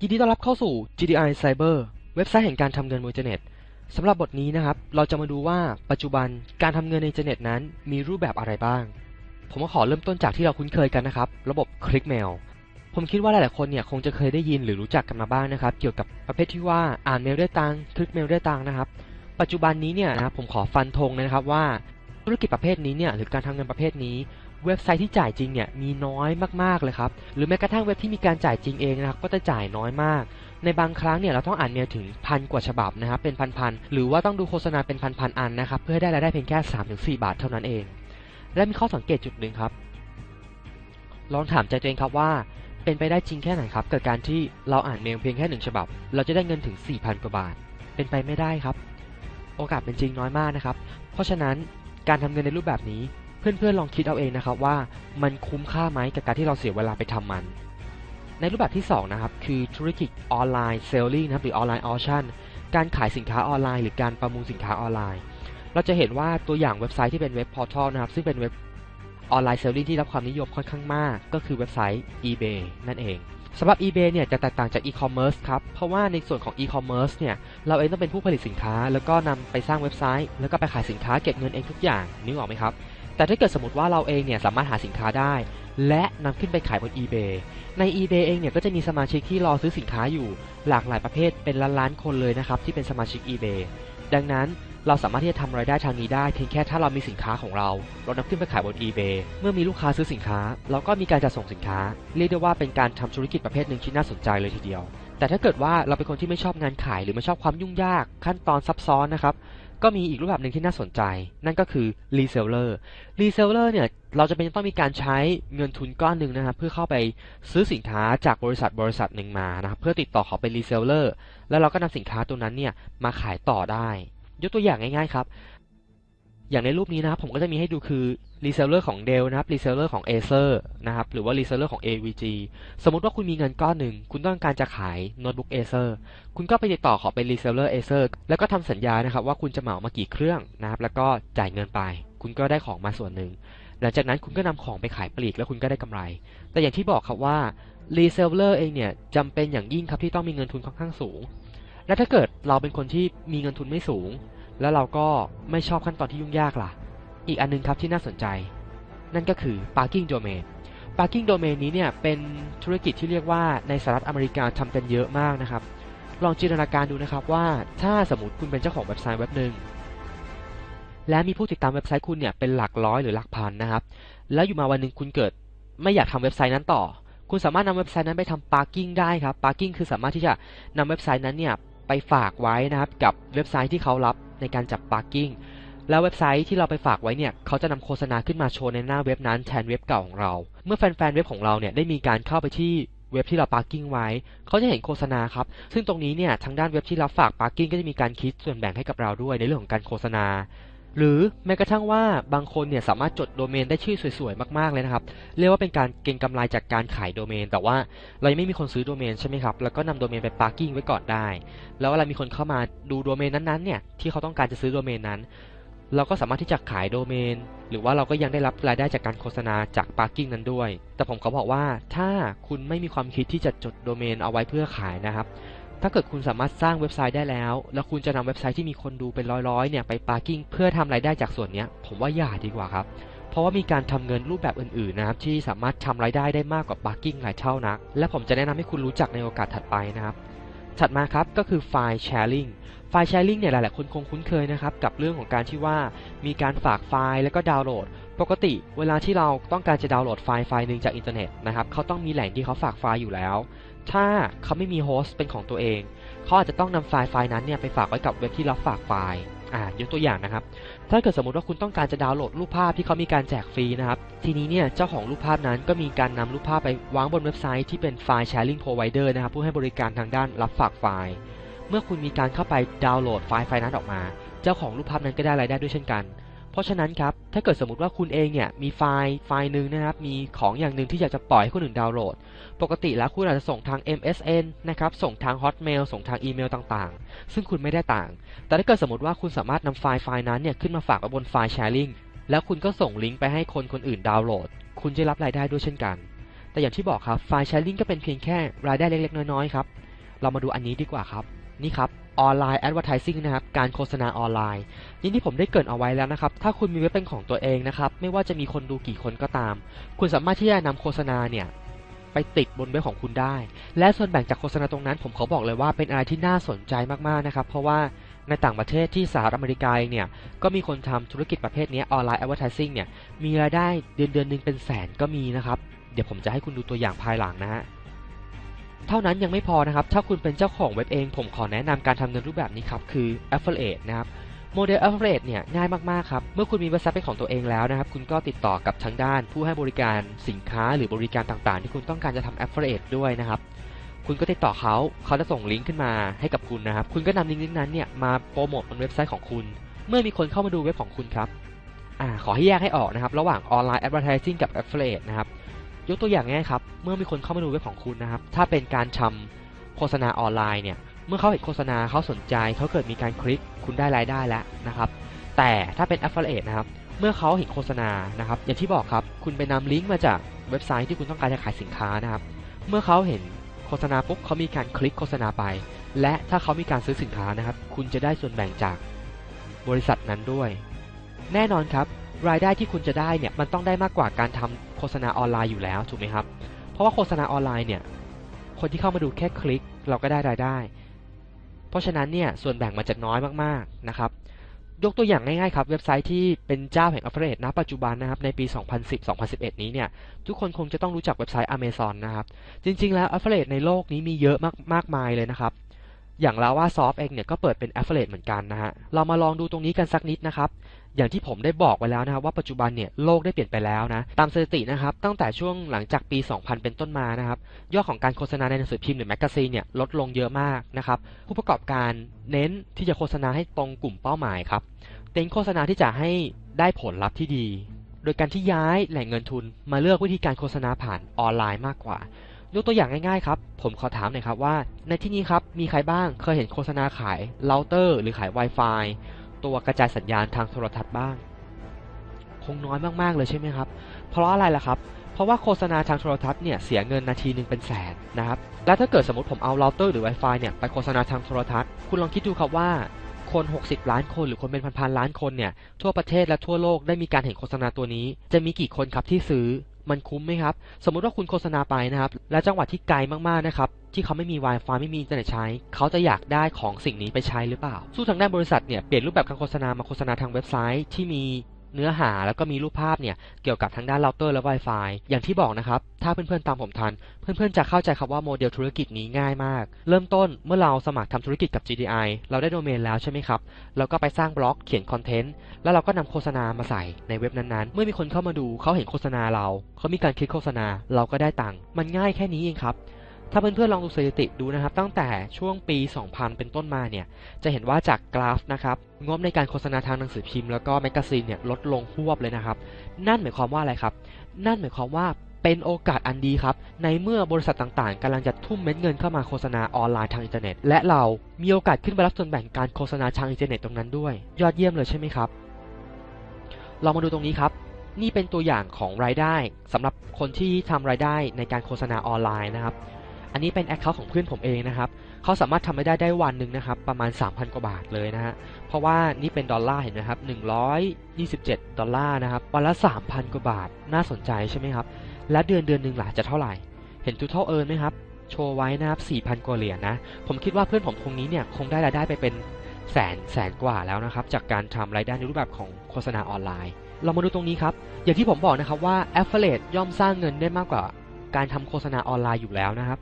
ยินดีต้อนรับเข้าสู่ GDI Cyber เว็บไซต์แห่งการทำเงินบนอินเทอร์เน็ตสำหรับบทนี้นะครับ เราจะมาดูว่าปัจจุบันการทำเงินในอินเทอร์เน็ตนั้น มีรูปแบบอะไรบ้าง ผมก็ขอเริ่มต้นจากที่เราคุ้นเคยกันนะครับ ระบบคลิกเมลผมคิดว่าหลายๆคนเนี่ยคงจะเคยได้ยินหรือรู้จักกันมาบ้างนะครับ เกี่ยวกับประเภทที่ว่าอ่านเมลได้ตังคลิกเมลได้ตังนะครับ ปัจจุบันนี้เนี่ยนะครับผมขอฟันธงเลยนะครับว่าธุรกิจประเภทนี้เนี่ยหรือการทำเงินประเภทนี้ เว็บไซต์ที่จ่ายจริงเนี่ยมีน้อยมากๆเลยครับ หรือแม้กระทั่งเว็บที่มีการจ่ายจริงเองนะครับก็จะจ่ายน้อยมาก ในบางครั้งเนี่ยเราต้องอ่านเมลถึงพันกว่าฉบับนะครับเป็นพันๆหรือว่าต้องดูโฆษณาเป็นพันๆอันนะครับเพื่อได้รายได้เพียงแค่ 3-4 บาทเท่านั้นเอง และมีข้อสังเกตจุดหนึ่งครับ ลองถามใจตัวเองครับว่า เป็นไปได้จริงแค่ไหนครับกับการที่เราอ่านเมลเพียงแค่หนึ่งฉบับ เราจะได้เงินถึง 4,000 กว่าบาท เป็นไปไม่ได้ครับ โอกาสเป็นจริงน้อยมากนะครับ เพราะฉะนั้นการทำเงินในรูปแบบนี้ เพื่อนๆลองคิดเอาเองนะครับว่ามันคุ้มค่าไหมกับการที่เราเสียเวลาไปทำมัน ในรูปแบบที่2นะครับคือธุรกิจออนไลน์เซลลิงนะครับหรือออนไลน์ออชั่นการขายสินค้าออนไลน์หรือการประมูลสินค้าออนไลน์ เราจะเห็นว่าตัวอย่างเว็บไซต์ที่เป็นเว็บพอร์ทัลนะครับซึ่งเป็นเว็บออนไลน์เซลลิงที่รับความนิยมค่อนข้างมาก ก็คือเว็บไซต์ eBay นั่นเองสำหรับ eBay เนี่ยจะแตกต่างจาก e-commerce ครับ เพราะว่าในส่วนของ e-commerce เนี่ยเราเองต้องเป็นผู้ผลิตสินค้า แล้วก็นำไปสร้างเว็บไซต์ แล้วก็ไปขายสินค้าเก็บเงินเองทุกอย่างนึกออกไหมครับ แต่ถ้าเกิดสมมติว่าเราเองเนี่ยสามารถหาสินค้าได้ และนำขึ้นไปขายบน eBay ใน eBay เองเนี่ยก็จะมีสมาชิกที่รอซื้อสินค้าอยู่หลากหลายประเภทเป็นล้านล้านๆคนเลยนะครับที่เป็นสมาชิก eBay ดังนั้นเราสามารถที่จะทำรายได้ทางนี้ได้เพียงแค่ถ้าเรามีสินค้าของเรา เรานำขึ้นไปขายบน eBay เมื่อมีลูกค้าซื้อสินค้า เราก็มีการจัดส่งสินค้า เรียกได้ว่าเป็นการทำธุรกิจประเภทหนึ่งที่น่าสนใจเลยทีเดียว แต่ถ้าเกิดว่าเราเป็นคนที่ไม่ชอบงานขายหรือไม่ชอบความยุ่งยากขั้นตอนซับซ้อนนะครับ ก็มีอีกรูปแบบหนึ่งที่น่าสนใจ นั่นก็คือ reseller reseller เนี่ยเราจะเป็นต้องมีการใช้เงินทุนก้อนหนึ่งนะครับเพื่อเข้าไปซื้อสินค้าจากบริษัทบริษัทหนึ่งมานะครับเพื่อติดต่อขอเป็น reseller แล้วเราก็นำสินค้าตัวนั้นเนี่ยมาขายต่อได้ ยกตัวอย่างง่ายๆครับ อย่างในรูปนี้นะครับผมก็จะมีให้ดูคือ reseller ของ Dell นะครับ reseller ของ Acer นะครับหรือว่า reseller ของ AVG สมมุติว่าคุณมีเงินก้อนหนึ่ง คุณต้องการจะขายโน้ตบุ๊ก Acer คุณก็ไปติดต่อขอเป็น reseller Acer แล้วก็ทำสัญญานะครับว่าคุณจะเหมามากี่เครื่องนะครับแล้วก็จ่ายเงินไป คุณก็ได้ของมาส่วนหนึ่งหลังจากนั้นคุณก็นำของไปขายปลีกแล้วคุณก็ได้กำไร แต่อย่างที่บอกครับว่า reseller เองเนี่ยจำเป็นอย่างยิ่งครับที่ต้องมีเงินทุนค่อนข้างสูง และถ้าเกิดเราเป็นคนที่มีเงินทุนไม่สูง แล้วเราก็ไม่ชอบขั้นตอนที่ยุ่งยากล่ะ อีกอันนึงครับที่น่าสนใจ นั่นก็คือ parking domain parking domain นี้เนี่ยเป็นธุรกิจที่เรียกว่าในสหรัฐอเมริกาทำกันเยอะมากนะครับ ลองจินตนาการดูนะครับว่าถ้าสมมติคุณเป็นเจ้าของเว็บไซต์เว็บหนึ่งและมีผู้ติดตามเว็บไซต์คุณเนี่ยเป็นหลักร้อยหรือหลักพันนะครับ แล้วอยู่มาวันหนึ่งคุณเกิดไม่อยากทำเว็บไซต์นั้นต่อ คุณสามารถนำเว็บไซต์นั้นไปทำ parking ได้ครับ parking คือสามารถที่จะนำเว็บไซต์นั้นเนี่ย ไปฝากไว้นะครับกับเว็บไซต์ที่เขารับในการจับปาร์กิ้งแล้วเว็บไซต์ที่เราไปฝากไว้เนี่ยเขาจะนำโฆษณาขึ้นมาโชว์ในหน้าเว็บนั้นแทนเว็บเก่าของเรา เมื่อแฟนๆเว็บของเราเนี่ยได้มีการเข้าไปที่เว็บที่เราปาร์กิ้งไว้ เขาจะเห็นโฆษณาครับ ซึ่งตรงนี้เนี่ยทางด้านเว็บที่รับฝากปาร์กิ้งก็จะมีการคิดส่วนแบ่งให้กับเราด้วยในเรื่องของการโฆษณา หรือแม้กระทั่งว่าบางคนเนี่ยสามารถจดโดเมนได้ชื่อสวยๆ มากๆเลยนะครับ เรียกว่าเป็นการเก็งกำไรจากการขายโดเมน แต่ว่าเรายังไม่มีคนซื้อโดเมนใช่ไหมครับ แล้วก็นำโดเมนไป parking ไว้ก่อนได้ แล้วเวลามีคนเข้ามาดูโดเมนนั้นๆเนี่ยที่เขาต้องการจะซื้อโดเมนนั้น เราก็สามารถที่จะขายโดเมน หรือว่าเราก็ยังได้รับรายได้จากการโฆษณาจาก parking นั้นด้วย แต่ผมเขาบอกว่าถ้าคุณไม่มีความคิดที่จะจดโดเมนเอาไว้เพื่อขายนะครับ ถ้าเกิดคุณสามารถสร้างเว็บไซต์ได้แล้ว แล้วคุณจะนำเว็บไซต์ที่มีคนดูเป็นร้อยๆเนี่ยไป parking เพื่อทำรายได้จากส่วนนี้ผมว่าอย่าดีกว่าครับ เพราะว่ามีการทำเงินรูปแบบอื่นๆนะครับที่สามารถทำรายได้ได้มากกว่า parking หลายเท่านัก และผมจะแนะนำให้คุณรู้จักในโอกาสถัดไปนะครับถัดมาครับก็คือไฟล์แชร์ลิงไฟล์แชร์ลิงเนี่ยหลายๆคนคงคุ้นเคยนะครับกับเรื่องของการที่ว่ามีการฝากไฟล์แล้วก็ดาวน์โหลด ปกติเวลาที่เราต้องการจะดาวน์โหลดไฟล์ไฟล์หนึ่งจากอินเทอร์เน็ตนะครับเขาต้องมีแหล่งที่เขาฝากไฟล์อยู่แล้ว ถ้าเขาไม่มีโฮสต์เป็นของตัวเองเขาอาจจะต้องนำไฟล์ไฟล์นั้นเนี่ยไปฝากไว้กับเว็บที่รับฝากไฟล์อ่ายกตัวอย่างนะครับ ถ้าเกิดสมมติว่าคุณต้องการจะดาวน์โหลดรูปภาพที่เขามีการแจกฟรีนะครับ ทีนี้เนี่ยเจ้าของรูปภาพนั้นก็มีการนำรูปภาพไปวางบนเว็บไซต์ที่เป็นไฟล์ sharing provider นะครับผู้ให้บริการทางด้านรับฝากไฟล์ เมื่อคุณมีการเข้าไปดาวน์โหลดไฟล์ไฟล์นั้นออกมา เจ้าของรูปภาพนั้นก็ได้รายได้ด้วยเช่นกัน เพราะฉะนั้นครับถ้าเกิดสมมติว่าคุณเองเนี่ยมีไฟล์ไฟล์หนึ่งนะครับมีของอย่างหนึ่งที่อยากจะปล่อยให้คนอื่นดาวน์โหลด ปกติแล้วคุณอาจจะส่งทาง MSN นะครับส่งทาง Hotmail ส่งทางอีเมลต่างๆ ซึ่งคุณไม่ได้ต่าง แต่ถ้าเกิดสมมติว่าคุณสามารถนำไฟล์ไฟล์นั้นเนี่ยขึ้นมาฝากไว้บนไฟล์ sharing แล้วคุณก็ส่งลิงก์ไปให้คนคนอื่นดาวน์โหลด คุณจะรับรายได้ด้วยเช่นกัน แต่อย่างที่บอกครับไฟล์ sharing ก็เป็นเพียงแค่รายได้เล็กๆ น้อยๆครับเรามาดูอันนี้ดีกว่าครับนี่ครับ ออนไลน์ advertising นะครับ การโฆษณาออนไลน์อย่งที่ผมได้เกินเอาไว้แล้วนะครับ ถ้าคุณมีเว็บเป็นของตัวเองนะครับ ไม่ว่าจะมีคนดูกี่คนก็ตาม คุณสามารถที่จะนำโฆษณาเนี่ยไปติดบนเว็บของคุณได้ และส่วนแบ่งจากโฆษณาตรงนั้น ผมขอบอกเลยว่าเป็นอะไรที่น่าสนใจมากๆนะครับ เพราะว่าในต่างประเทศที่สหรัฐอเมริกาเนี่ยก็มีคนทำธุรกิจประเภทนี้ออนไลน์ advertising เนี่ยมีรายได้เดือนเดือนหนึ่งเป็นแสนก็มีนะครับ เดี๋ยวผมจะให้คุณดูตัวอย่างภายหลังนะฮะ เท่านั้นยังไม่พอนะครับ ถ้าคุณเป็นเจ้าของเว็บเอง ผมขอแนะนำการทำเงินรูปแบบนี้ครับ คือ affiliate นะครับโมเดล affiliate เนี่ยง่ายมากๆครับ เมื่อคุณมีเว็บไซต์เป็นของตัวเองแล้วนะครับ คุณก็ติดต่อกับทางด้านผู้ให้บริการสินค้าหรือบริการต่างๆ ที่คุณต้องการจะทำ affiliate ด้วยนะครับ คุณก็ติดต่อเขา เขาจะส่งลิงก์ขึ้นมาให้กับคุณนะครับ คุณก็นำลิงก์นั้นเนี่ยมาโปรโมทบนเว็บไซต์ของคุณ เมื่อมีคนเข้ามาดูเว็บของคุณครับอ่าขอให้แยกให้ออกนะครับ ระหว่างออนไลน์ advertising กับ affiliate นะครับ ยกตัวอย่างง่ายครับ เมื่อมีคนเข้ามาดูเว็บของคุณนะครับ ถ้าเป็นการทำโฆษณาออนไลน์เนี่ย เมื่อเขาเห็นโฆษณาเขาสนใจ เขาเกิดมีการคลิก คุณได้รายได้แล้วนะครับ แต่ถ้าเป็น affiliate นะครับ เมื่อเขาเห็นโฆษณานะครับ อย่างที่บอกครับ คุณไปนำลิงก์มาจากเว็บไซต์ที่คุณต้องการจะขายสินค้านะครับ เมื่อเขาเห็นโฆษณาปุ๊บเขามีการคลิกโฆษณาไป และถ้าเขามีการซื้อสินค้านะครับ คุณจะได้ส่วนแบ่งจากบริษัทนั้นด้วย แน่นอนครับ รายได้ที่คุณจะได้เนี่ยมันต้องได้มากกว่าการทำโฆษณาออนไลน์อยู่แล้วถูกไหมครับ เพราะว่าโฆษณาออนไลน์เนี่ย คนที่เข้ามาดูแค่คลิกเราก็ได้รายได้ เพราะฉะนั้นเนี่ยส่วนแบ่งมันจะน้อยมากๆนะครับ ยกตัวอย่างง่ายๆครับ เว็บไซต์ที่เป็นเจ้าแห่ง Affiliate ณปัจจุบันนะครับในปี 2010-2011 นี้เนี่ยทุกคนคงจะต้องรู้จักเว็บไซต์ Amazon นะครับ จริงๆ แล้ว Affiliate ในโลกนี้มีเยอะมากมากมายเลยนะครับ อย่างเราว่าซอฟเองเนี่ยก็เปิดเป็น Affiliate เหมือนกันนะฮะเรามาลองดูตรงนี้กันสักนิดนะครับ อย่างที่ผมได้บอกไว้แล้วนะครับว่าปัจจุบันเนี่ยโลกได้เปลี่ยนไปแล้วนะตามสถิตินะครับตั้งแต่ช่วงหลังจากปี 2000 เป็นต้นมานะครับยอดของการโฆษณาในหนังสือพิมพ์หรือแมกกาซีนเนี่ยลดลงเยอะมากนะครับผู้ประกอบการเน้นที่จะโฆษณาให้ตรงกลุ่มเป้าหมายครับเน้นโฆษณาที่จะให้ได้ผลลัพธ์ที่ดี โดยการที่ย้ายแหล่งเงินทุนมาเลือกวิธีการโฆษณาผ่านออนไลน์มากกว่ายกตัวอย่างง่ายๆครับ ผมขอถามหน่อยครับว่า ในที่นี้ครับ มีใครบ้างเคยเห็นโฆษณาขายเราเตอร์ หรือขาย Wi-Fi ตัวกระจายสัญญาณทางโทรทัศน์บ้าง คงน้อยมากๆเลยใช่ไหมครับ เพราะอะไรล่ะครับ เพราะว่าโฆษณาทางโทรทัศน์เนี่ยเสียเงินนาทีหนึ่งเป็นแสนนะครับ แล้วถ้าเกิดสมมติผมเอาเราเตอร์หรือ Wi-Fi เนี่ยไปโฆษณาทางโทรทัศน์ คุณลองคิดดูครับว่าคน 60 ล้านคนหรือคนเป็นพันๆล้านคนเนี่ยทั่วประเทศและทั่วโลกได้มีการเห็นโฆษณาตัวนี้ จะมีกี่คนครับที่ซื้อมันคุ้มไหมครับ สมมุติว่าคุณโฆษณาไปนะครับ และจังหวัดที่ไกลมากๆนะครับ ที่เขาไม่มี Wi-Fi ไม่มีอินเทอร์เน็ตใช้ เขาจะอยากได้ของสิ่งนี้ไปใช้หรือเปล่า สู้ทางด้านบริษัทเนี่ยเปลี่ยนรูปแบบการโฆษณามาโฆษณาทางเว็บไซต์ที่มีเนื้อหาแล้วก็มีรูปภาพเนี่ยเกี่ยวกับทางด้านเราเตอร์และ Wi-Fi อย่างที่บอกนะครับ ถ้าเพื่อนๆตามผมทัน เพื่อนๆจะเข้าใจครับว่าโมเดลธุรกิจนี้ง่ายมาก เริ่มต้นเมื่อเราสมัครทำธุรกิจกับ GDI เราได้โดเมนแล้วใช่ไหมครับ เราก็ไปสร้างบล็อกเขียนคอนเทนต์ แล้วเราก็นำโฆษณามาใส่ในเว็บนั้นๆ เมื่อมีคนเข้ามาดูเขาเห็นโฆษณาเรา เขามีการคลิกโฆษณาเราก็ได้ตังค์มันง่ายแค่นี้เองครับ ถ้าเพื่อนๆลองดูสถิติดูนะครับ ตั้งแต่ช่วงปี 2000 เป็นต้นมาเนี่ย จะเห็นว่าจากกราฟนะครับงบในการโฆษณาทางหนังสือพิมพ์แล้วก็แมกกาซีนเนี่ยลดลงหวบเลยนะครับ นั่นหมายความว่าอะไรครับ นั่นหมายความว่าเป็นโอกาสอันดีครับ ในเมื่อบริษัทต่างๆกำลังจะทุ่มเม็ดเงินเข้ามาโฆษณาออนไลน์ทางอินเทอร์เน็ต และเรามีโอกาสขึ้นไปรับส่วนแบ่งการโฆษณาทางอินเทอร์เน็ตตรงนั้นด้วย ยอดเยี่ยมเลยใช่ไหมครับ เรามาดูตรงนี้ครับ นี่เป็นตัวอย่างของรายได้สำหรับคนที่ทำรายได้ในการโฆษณาออนไลน์นะครับ อันนี้เป็นแอคเคาท์ของเพื่อนผมเองนะครับเขาสามารถทำรายได้ได้วันหนึ่งนะครับประมาณ 3,000 กว่าบาทเลยนะฮะเพราะว่านี่เป็นดอลลาร์เห็นไหมครับ127 ดอลลาร์นะครับวันละ 3,000 กว่าบาทน่าสนใจใช่ไหมครับและเดือนเดือนหนึ่งหล่ะจะเท่าไหร่ เห็น total earn ไหมครับโชว์ไว้นะครับ4,000 กว่าเหรียญนะ ผมคิดว่าเพื่อนผมคงนี้เนี่ยคงได้รายได้ไปเป็นแสนแสนกว่าแล้วนะครับจากการทำรายได้ในรูปแบบของโฆษณาออนไลน์ เรามาดูตรงนี้ครับ อย่างที่ผมบอกนะครับว่า affiliate ย่อมสร้างเงินได้มากกว่า การทำโฆษณาออนไลน์อยู่แล้วนะครับ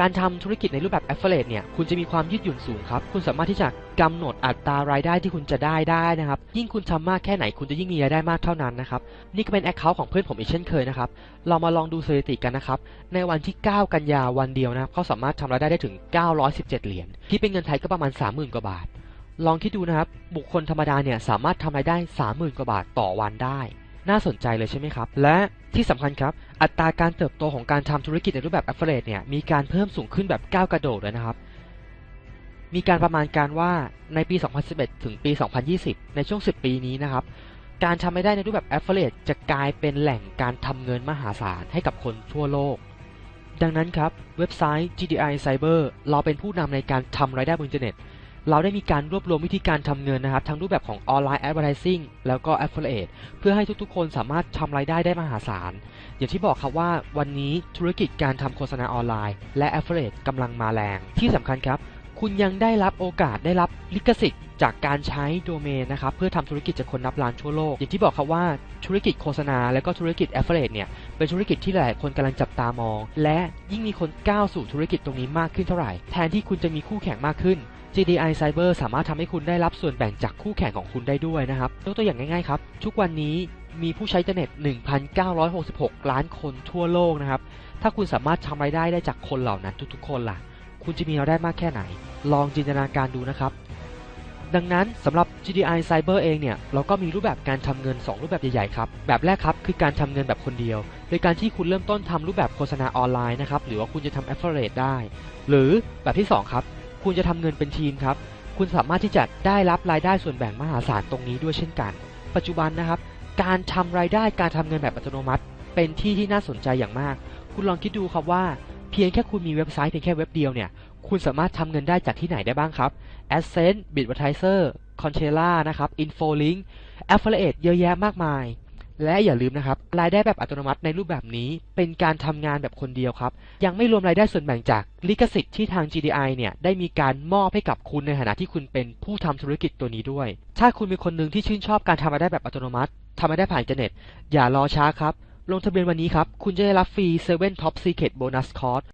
การทำธุรกิจในรูปแบบ affiliate เนี่ย คุณจะมีความยืดหยุ่นสูงครับ คุณสามารถที่จะกำหนดอัตรารายได้ที่คุณจะได้ได้นะครับ ยิ่งคุณทำมากแค่ไหนคุณจะยิ่งมีรายได้มากเท่านั้นนะครับ นี่ก็เป็น account ของเพื่อนผมอีกเช่นเคยนะครับ เรามาลองดูสถิติกันนะครับ ในวันที่ 9 กันยาวันเดียวนะครับเขาสามารถทำรายได้ได้ถึง 917 เหรียญ ที่เป็นเงินไทยก็ประมาณ 30,000 กว่าบาท ลองคิดดูนะครับ บุคคลธรรมดาเนี่ยสามารถทำรายได้ 30,000 กว่าบาทต่อวันได้ น่าสนใจเลยใช่ไหมครับ และที่สำคัญครับ อัตราการเติบโตของการทำธุรกิจในรูปแบบ affiliate เนี่ยมีการเพิ่มสูงขึ้นแบบก้าวกระโดดเลยนะครับ มีการประมาณการว่าในปี 2011 ถึงปี 2020 ในช่วง 10 ปีนี้นะครับ การทำรายได้ในรูปแบบ affiliate จะกลายเป็นแหล่งการทำเงินมหาศาลให้กับคนทั่วโลก ดังนั้นครับเว็บไซต์ GDI Cyber เราเป็นผู้นำในการทำรายได้บนอินเทอร์เน็ต เราได้มีการรวบรวมวิธีการทำเงินนะครับทั้งรูปแบบของออนไลน์ Advertising แล้วก็ Affiliate เพื่อให้ทุกๆ คนสามารถทำรายได้ได้มหาศาล อย่างที่บอกครับว่าวันนี้ธุรกิจการทำโฆษณาออนไลน์ และ Affiliate กำลังมาแรง ที่สำคัญครับ คุณยังได้รับโอกาสได้รับลิขสิทธิ์จากการใช้โดเมนนะครับเพื่อทำธุรกิจจากคนนับล้านทั่วโลก อย่างที่บอกครับว่าธุรกิจโฆษณาและก็ธุรกิจ Affiliate เนี่ยเป็นธุรกิจที่หลายคนกำลังจับตามอง และยิ่งมีคนก้าวสู่ธุรกิจตรงนี้มากขึ้นเท่าไหร่ แทนที่คุณจะมีคู่แข่งมากขึ้น GDI Cyber สามารถทำให้คุณได้รับส่วนแบ่งจากคู่แข่งของคุณได้ด้วยนะครับยกตัวอย่างง่ายๆครับ ทุกวันนี้มีผู้ใช้อินเทอร์เน็ต 1,966 ล้านคนทั่วโลกนะครับ ถ้าคุณสามารถทำรายได้ได้จากคนเหล่านั้นทุกๆ คนล่ะ คุณจะมีรายได้มากแค่ไหน ลองจินตนาการดูนะครับ ดังนั้นสำหรับ GDI Cyber เองเนี่ย เราก็มีรูปแบบการทำเงิน 2 รูปแบบใหญ่ๆครับ แบบแรกครับคือการทำเงินแบบคนเดียว โดยการที่คุณเริ่มต้นทำรูปแบบโฆษณาออนไลน์นะครับ หรือว่าคุณจะทำ Affiliate ได้ หรือแบบที่ 2 ครับ คุณจะทำเงินเป็นทีมครับ คุณสามารถที่จะได้รับรายได้ส่วนแบ่งมหาศาลตรงนี้ด้วยเช่นกัน ปัจจุบันนะครับ การทำรายได้การทำเงินแบบอัตโนมัติ เป็นที่ที่น่าสนใจอย่างมาก คุณลองคิดดูครับว่า เพียงแค่คุณมีเว็บไซต์เพียงแค่เว็บเดียวเนี่ย คุณสามารถทำเงินได้จากที่ไหนได้บ้างครับ Adsense, Bitadvertiser, Contella นะครับ Infolink, Affiliate เยอะแยะมากมาย และอย่าลืมนะครับรายได้แบบอัตโนมัติในรูปแบบนี้ เป็นการทำงานแบบคนเดียวครับ ยังไม่รวมรายได้ส่วนแบ่งจากลิขสิทธิ์ที่ทาง GDI เนี่ยได้มีการมอบให้กับคุณในฐานะที่คุณเป็นผู้ทำธุรกิจตัวนี้ด้วย ถ้าคุณเป็นคนหนึ่งที่ชื่นชอบการทำรายได้แบบอัตโนมัติทำรายได้ผ่านอินเทอร์เน็ต อย่ารอช้าครับ ลงทะเบียนวันนี้ครับ คุณจะได้รับฟรี7 Top Secret Bonus Course